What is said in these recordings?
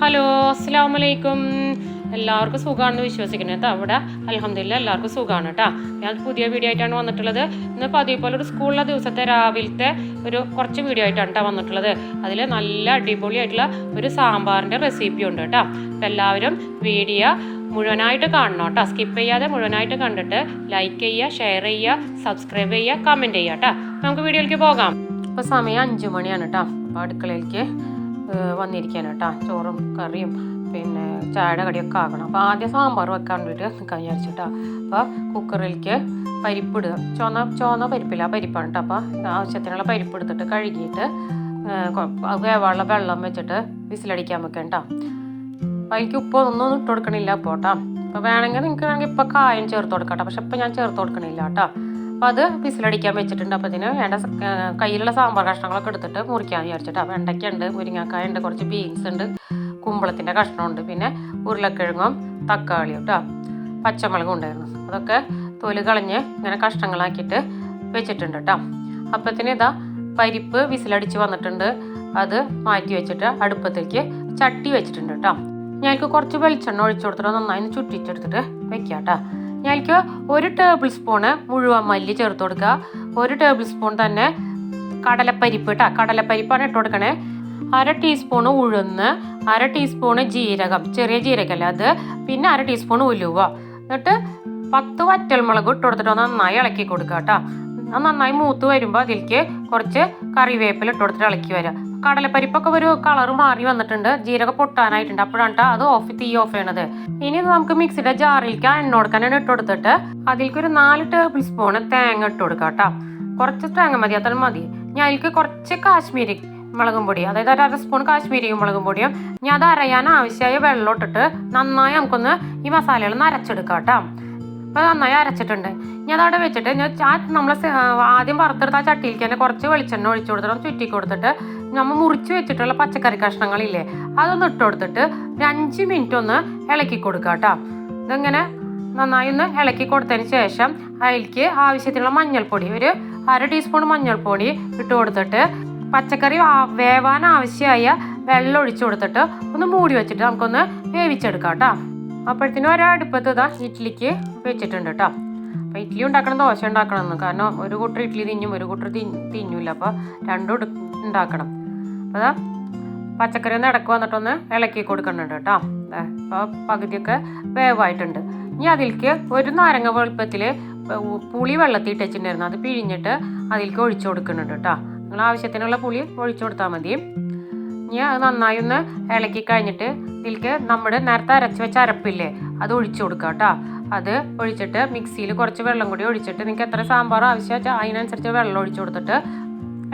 Hello അസ്സാം വലൈക്കും എല്ലാവർക്കും സുഖമാണെന്ന് വിശ്വസിക്കുന്നത് കേട്ടോ. അവിടെ അലഹമില്ല എല്ലാവർക്കും സുഖമാണ് കേട്ടോ. ഞാൻ പുതിയ വീഡിയോ ആയിട്ടാണ് വന്നിട്ടുള്ളത്. ഇന്ന് പതിവ് പോലെ ഒരു സ്കൂളിലെ ദിവസത്തെ രാവിലത്തെ ഒരു കുറച്ച് വീഡിയോ ആയിട്ടാണ് കേട്ടോ വന്നിട്ടുള്ളത്. അതിൽ നല്ല അടിപൊളിയായിട്ടുള്ള ഒരു സാമ്പാറിന്റെ റെസിപ്പി ഉണ്ട് കേട്ടോ. അപ്പം എല്ലാവരും വീഡിയോ മുഴുവനായിട്ട് കാണണം കേട്ടോ. സ്കിപ്പ് ചെയ്യാതെ മുഴുവനായിട്ട് കണ്ടിട്ട് ലൈക്ക് ചെയ്യുക ഷെയർ ചെയ്യുക സബ്സ്ക്രൈബ് ചെയ്യുക കമന്റ് ചെയ്യുക കേട്ടോ നമുക്ക് വീഡിയോയിലേക്ക് പോകാം. ഇപ്പോൾ സമയം അഞ്ച് മണിയാണ് കേട്ടോ അപ്പോൾ അടുക്കളയിലേക്ക് വന്നിരിക്കാൻ കേട്ടോ. ചോറും കറിയും പിന്നെ ചായയുടെ കടിയൊക്കെ ആക്കണം. അപ്പോൾ ആദ്യം സാമ്പാർ വെക്കാൻ വേണ്ടിയിട്ട് നിൽക്കാൻ വിചാരിച്ചിട്ടാ അപ്പോൾ കുക്കറിലേക്ക് പരിപ്പിടുക ചുവന്ന ചുവന്ന പരിപ്പില്ല പരിപ്പാണ് കേട്ടോ. അപ്പോൾ ആവശ്യത്തിനുള്ള പരിപ്പ് എടുത്തിട്ട് കഴുകിയിട്ട് വേവാനുള്ള വെള്ളം വെച്ചിട്ട് വിസിലടിക്കാൻ വെക്കാം കേട്ടോ. അപ്പോൾ അതിലേക്ക് ഉപ്പ് ഒന്നും ഇട്ട് കൊടുക്കണില്ല കേട്ടോ. അപ്പോൾ വേണമെങ്കിൽ നിങ്ങൾക്ക് വേണമെങ്കിൽ ഇപ്പോൾ കായം ചേർത്ത് കൊടുക്കാം കേട്ടോ. പക്ഷെ ഇപ്പോൾ ഞാൻ ചേർത്ത് കൊടുക്കണില്ല കേട്ടോ. അപ്പോൾ അത് വിസിലടിക്കാൻ വെച്ചിട്ടുണ്ട്. അപ്പോൾ ഇതിന് വേണ്ട കയ്യിലുള്ള സാമ്പാർ കഷ്ണങ്ങളൊക്കെ എടുത്തിട്ട് മുറിക്കാൻ വിചാരിച്ചിട്ട്. വെണ്ടയ്ക്ക ഉണ്ട് മുരിങ്ങക്കായ ഉണ്ട് കുറച്ച് ബീൻസ് ഉണ്ട് കുമ്പളത്തിന്റെ കഷ്ണമുണ്ട്. പിന്നെ ഉരുളക്കിഴങ്ങും തക്കാളിയും കേട്ടോ പച്ചമുളകും ഉണ്ടായിരുന്നു. അതൊക്കെ തൊലി കളഞ്ഞ് ഇങ്ങനെ കഷ്ണങ്ങളാക്കിയിട്ട് വെച്ചിട്ടുണ്ട് കേട്ടോ അപ്പത്തിന് ഇതാ പരിപ്പ് വിസിലടിച്ച് വന്നിട്ടുണ്ട്. അത് മാറ്റി വെച്ചിട്ട് അടുപ്പത്തേക്ക് ചട്ടി വെച്ചിട്ടുണ്ട് കേട്ടോ ഞങ്ങൾക്ക് കുറച്ച് വെളിച്ചെണ്ണ ഒഴിച്ചു കൊടുത്തിട്ട് നന്നായി ചുറ്റിച്ചെടുത്തിട്ട് വെക്കാം കേട്ടോ ഞാനിക്ക് ഒരു ടേബിൾ സ്പൂണ് മുഴുവൻ മല്ലി ചേർത്ത് കൊടുക്കുക. ഒരു ടേബിൾ സ്പൂൺ തന്നെ കടലപ്പരിപ്പ് കേട്ടോ കടലപ്പരിപ്പാണ് ഇട്ട് കൊടുക്കണേ. അര ടീസ്പൂണ് ഉഴുന്ന് അര ടീസ്പൂണ് ജീരകം ചെറിയ ജീരകല്ല അത്. പിന്നെ അര ടീസ്പൂൺ ഉലുവ. എന്നിട്ട് പത്ത് വറ്റൽമുളക് ഇട്ട് കൊടുത്തിട്ട് നന്നായി ഇളക്കി കൊടുക്കുക കേട്ടോ അത് നന്നായി മൂത്ത് വരുമ്പോൾ അതിലേക്ക് കുറച്ച് കറിവേപ്പില ഇട്ട് കൊടുത്തിട്ട് ഇളക്കി വരിക കടലപ്പരിപ്പൊക്കെ ഒരു കളർ മാറി വന്നിട്ടുണ്ട്. ജീരകം പൊട്ടാനായിട്ടുണ്ട്. അപ്പോഴാണ് അത് ഓഫ് തീ ഓഫ് ചെയ്യണത്. ഇനി നമുക്ക് മിക്സിയുടെ ജാറിലേക്ക് എണ്ണ കൊടുക്കാനാണ് ഇട്ട് കൊടുത്തിട്ട് അതിലേക്ക് ഒരു നാല് ടേബിൾ സ്പൂൺ തേങ്ങ ഇട്ട് കൊടുക്കുക കേട്ടോ കുറച്ച് തേങ്ങ മതി അത്ര മതി. ഞാൻ അതിലേക്ക് കുറച്ച് കാശ്മീരി മുളകും പൊടി അതായത് ഒരു അര സ്പൂൺ കാശ്മീരി മുളകും പൊടിയും ഞാൻ അത് അരയാൻ ആവശ്യമായ വെള്ളം ഇട്ടിട്ട് നന്നായി നമുക്കൊന്ന് ഈ മസാലകൾ ഒന്ന് അരച്ചെടുക്കാം കേട്ടോ അപ്പോൾ നന്നായി അരച്ചിട്ടുണ്ട്. ഞാൻ അതവിടെ വെച്ചിട്ട് ഞാൻ ആ നമ്മൾ ആദ്യം വറുത്തെടുത്ത ആ ചട്ടിയിലേക്ക് തന്നെ കുറച്ച് വെളിച്ചെണ്ണ ഒഴിച്ചു കൊടുത്തിട്ട് ചുറ്റി കൊടുത്തിട്ട് നമ്മൾ മുറിച്ച് വെച്ചിട്ടുള്ള പച്ചക്കറി കഷ്ണങ്ങളില്ലേ അതൊന്ന് ഇട്ട് കൊടുത്തിട്ട് ഒരു അഞ്ച് മിനിറ്റ് ഒന്ന് ഇളക്കി കൊടുക്കുക കേട്ടോ ഇതിങ്ങനെ? നന്നായി ഒന്ന് ഇളക്കി കൊടുത്തതിന് ശേഷം അതിലേക്ക് ആവശ്യത്തിനുള്ള മഞ്ഞൾപ്പൊടി ഒരു അര ടീസ്പൂൺ മഞ്ഞൾപ്പൊടി ഇട്ട് കൊടുത്തിട്ട് പച്ചക്കറി വേവാൻ ആവശ്യമായ വെള്ളം ഒഴിച്ചു കൊടുത്തിട്ട് ഒന്ന് മൂടി വെച്ചിട്ട് നമുക്കൊന്ന് വേവിച്ചെടുക്കാം കേട്ടോ അപ്പോഴത്തേനും ഒരടുപ്പത്ത് ഇതാ ഇഡ്ഡലിക്ക് വെച്ചിട്ടുണ്ട് കേട്ടോ അപ്പോൾ ഇഡ്ഡലി ഉണ്ടാക്കണം ദോശ ഉണ്ടാക്കണം എന്ന്. കാരണം ഒരു കൂട്ടർ ഇഡ്ഡലി തിന്നും ഒരു കൂട്ടർ തിന്നില്ല അപ്പോൾ രണ്ടും ഉണ്ടാക്കണം. അപ്പോൾ അതാ പച്ചക്കറി ഒന്ന് ഇടയ്ക്ക് വന്നിട്ടൊന്ന് ഇളക്കി കൊടുക്കുന്നുണ്ട് കേട്ടോ. അപ്പോൾ പകുതിയൊക്കെ വേവായിട്ടുണ്ട്. ഇനി അതിലേക്ക് ഒരു നാരങ്ങ വെളുപ്പത്തിൽ പുളി വെള്ളത്തിൽ ഇട്ടിട്ടുണ്ടായിരുന്നു അത് പിഴിഞ്ഞിട്ട് അതിലേക്ക് ഒഴിച്ചു കൊടുക്കുന്നുണ്ട് കേട്ടോ. നിങ്ങൾ ആവശ്യത്തിനുള്ള പുളി ഒഴിച്ചു കൊടുത്താൽ മതി. ഇനി അത് നന്നായി ഒന്ന് ഇളക്കി കഴിഞ്ഞിട്ട് ഇതിലേക്ക് നമ്മുടെ നേരത്തെ അരച്ച് വെച്ച അരപ്പില്ലേ അത് ഒഴിച്ചു കൊടുക്കുക കേട്ടോ. അത് ഒഴിച്ചിട്ട് മിക്സിയിൽ കുറച്ച് വെള്ളം കൂടി ഒഴിച്ചിട്ട് നിങ്ങൾക്ക് എത്ര സാമ്പാർ ആവശ്യം വെച്ചാൽ അതിനനുസരിച്ച് വെള്ളം ഒഴിച്ചു കൊടുത്തിട്ട്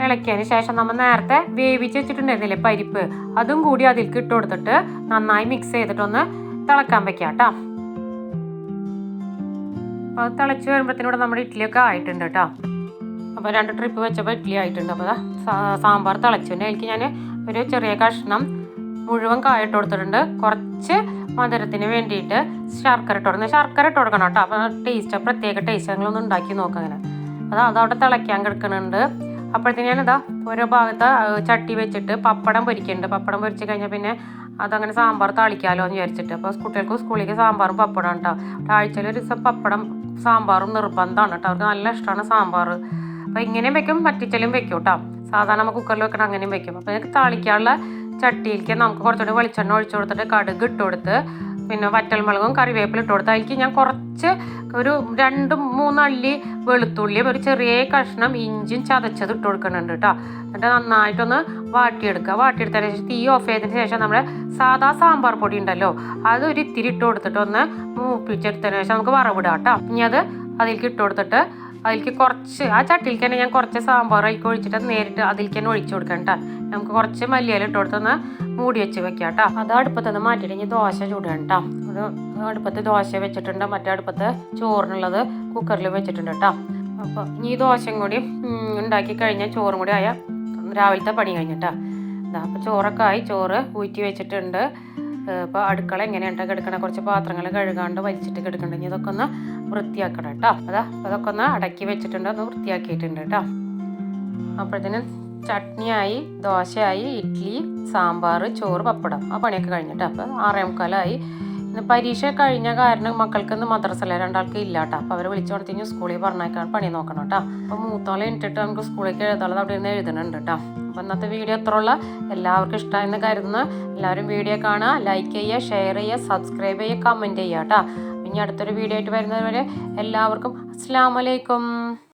ഇളക്കിയതിന് ശേഷം നമ്മൾ നേരത്തെ വേവിച്ച് വെച്ചിട്ടുണ്ടായിരുന്നില്ലേ പരിപ്പ്? അതും കൂടി അതിൽ ഇട്ട് കൊടുത്തിട്ട് നന്നായി മിക്സ് ചെയ്തിട്ടൊന്ന് തിളക്കാൻ വെക്കാം കേട്ടോ. അത് തിളച്ച് വരുമ്പോഴത്തേനൂടെ നമ്മുടെ ഇഡ്ഡലിയൊക്കെ ആയിട്ടുണ്ട് കേട്ടോ. അപ്പോൾ രണ്ട് ട്രിപ്പ് വെച്ചപ്പോൾ ഇഡ്ഡലി ആയിട്ടുണ്ട്. അപ്പോൾ തിളച്ചു സാമ്പാർ തിളച്ചുണ്ട് എനിക്ക് ഞാൻ ഒരു ചെറിയ കഷ്ണം മുഴുവൻ കായ ഇട്ട് കൊടുത്തിട്ടുണ്ട്. കുറച്ച് മധുരത്തിന് വേണ്ടിയിട്ട് ശർക്കര ഇട്ട് കൊടുക്കുന്നത് ശർക്കര ഇട്ട് കൊടുക്കണം കേട്ടോ. അപ്പോൾ ടേസ്റ്റ് പ്രത്യേക ടേസ്റ്റ് ഞങ്ങളൊന്ന് ഉണ്ടാക്കി നോക്കാം അങ്ങനെ. അത് അതവിടെ തിളയ്ക്കാൻ കിടക്കുന്നുണ്ട്. അപ്പോഴത്തേന് ഞാനിതാ ഓരോ ഭാഗത്ത് ചട്ടി വെച്ചിട്ട് പപ്പടം പൊരിക്കുന്നുണ്ട്. പപ്പടം പൊരിച്ച് കഴിഞ്ഞാൽ പിന്നെ അതങ്ങനെ സാമ്പാർ താളിക്കാമല്ലോ എന്ന് വിചാരിച്ചിട്ട്. അപ്പോൾ കുട്ടികൾക്ക് സ്കൂളിലേക്ക് സാമ്പാറും പപ്പടം കേട്ടോ ആഴ്ചയിൽ ഒരു ദിവസം പപ്പടം സാമ്പാറും നിർബന്ധമാണ് കേട്ടോ അവർക്ക് നല്ല ഇഷ്ടമാണ് സാമ്പാർ അപ്പോൾ ഇങ്ങനെയും വെക്കും പറ്റിച്ചലും വെക്കും കേട്ടോ സാധാരണ നമ്മൾ കുക്കറിൽ വെക്കണം അങ്ങനെയും വെക്കും. അപ്പോൾ എനിക്ക് താളിക്കാനുള്ള ചട്ടിയിലേക്ക് നമുക്ക് കുറച്ചുകൂടി വെളിച്ചെണ്ണ ഒഴിച്ചു കൊടുത്തിട്ട് കടുക് ഇട്ട് കൊടുത്ത് പിന്നെ വറ്റൽമുളകും കറിവേപ്പില ഇട്ട് കൊടുത്ത് അതിലേക്ക് ഞാൻ കുറച്ച് ഒരു രണ്ട് മൂന്നള്ളി വെളുത്തുള്ളിയും ഒരു ചെറിയ കഷ്ണം ഇഞ്ചും ചതച്ചത് ഇട്ട് കൊടുക്കുന്നുണ്ട് കേട്ടോ. എന്നിട്ട് നന്നായിട്ടൊന്ന് വാട്ടിയെടുക്കുക. വാട്ടിയെടുത്തതിന് ശേഷം തീ ഓഫ് ചെയ്തതിന് ശേഷം നമ്മുടെ സാധാ സാമ്പാർ പൊടി ഉണ്ടല്ലോ അത് ഒരു ഇത്തിരി ഇട്ട് കൊടുത്തിട്ട് ഒന്ന് മൂപ്പിച്ചെടുത്തതിന് ശേഷം നമുക്ക് വറവിടാം കേട്ടോ. ഇനി അത് അതിലേക്ക് ഇട്ട് കൊടുത്തിട്ട് അതിലേക്ക് കുറച്ച് ആ ചട്ടിയിലേക്ക് തന്നെ ഞാൻ കുറച്ച് സാമ്പാർ അതിലേക്ക് ഒഴിച്ചിട്ട് നേരിട്ട് അതിലേക്ക് തന്നെ ഒഴിച്ചു കൊടുക്കാം കേട്ടോ. നമുക്ക് കുറച്ച് മല്ലിയില ഇട്ട് കൊടുത്തൊന്ന് മൂടി വെച്ച് വെക്കാം കേട്ടോ അത് അടുപ്പത്തുനിന്ന് മാറ്റിയിട്ട് ഇനി ദോശ ചൂടാണ് കേട്ടോ ഒരു അടുപ്പത്ത് ദോശ വെച്ചിട്ടുണ്ട്. മറ്റേ അടുപ്പത്ത് ചോറിനുള്ളത് കുക്കറിൽ വെച്ചിട്ടുണ്ട് കേട്ടോ അപ്പോൾ ഇനി ഈ ദോശയും കൂടി ഉണ്ടാക്കി കഴിഞ്ഞാൽ ചോറും കൂടി ആയ രാവിലത്തെ പണി കഴിഞ്ഞിട്ടാ അപ്പോൾ ചോറൊക്കെ ആയി. ചോറ് ഊറ്റി വെച്ചിട്ടുണ്ട്. ഇപ്പോൾ അടുക്കള എങ്ങനെയുണ്ട് കിടക്കണ? കുറച്ച് പാത്രങ്ങൾ കഴുകാണ്ട് വലിച്ചിട്ട് കിടക്കണ്ടെങ്കിൽ ഇതൊക്കെ ഒന്ന് വൃത്തിയാക്കണം കേട്ടോ അതാ അതൊക്കെ ഒന്ന് അടക്കി വെച്ചിട്ടുണ്ട്. ഒന്ന് വൃത്തിയാക്കിയിട്ടുണ്ട് കേട്ടോ അപ്പോഴത്തേനും ചട്നിയായി ദോശയായി ഇഡ്ഡലി സാമ്പാർ ചോറ് പപ്പടം. ആ പണിയൊക്കെ കഴിഞ്ഞിട്ട് അപ്പോൾ ആറേ മുക്കാലായി. പരീക്ഷ കഴിഞ്ഞ കാരണം മക്കൾക്കൊന്ന് മദ്രസല്ല രണ്ടാൾക്ക് ഇല്ല കേട്ടോ അപ്പോൾ അവരെ വിളിച്ചു കൊടുത്തിഞ്ഞ് സ്കൂളിൽ പറഞ്ഞേക്കാൻ പണി നോക്കണം കേട്ടോ അപ്പോൾ മൂത്തോളം ഇട്ടിട്ട് നമുക്ക് സ്കൂളിലേക്ക് എഴുതാനുള്ളത് അവിടെ നിന്ന് എഴുതുന്നുണ്ട് കേട്ടോ അപ്പോൾ ഇന്നത്തെ വീഡിയോ അത്ര ഉള്ള. എല്ലാവർക്കും ഇഷ്ടമായെന്ന് കരുതുന്നു. എല്ലാവരും വീഡിയോ കാണുക ലൈക്ക് ചെയ്യുക ഷെയർ ചെയ്യുക സബ്സ്ക്രൈബ് ചെയ്യുക കമന്റ് ചെയ്യുക കേട്ടോ ഇനി അടുത്തൊരു വീഡിയോ ആയിട്ട് വരുന്നതുവരെ എല്ലാവർക്കും അസ്സാം വലൈക്കും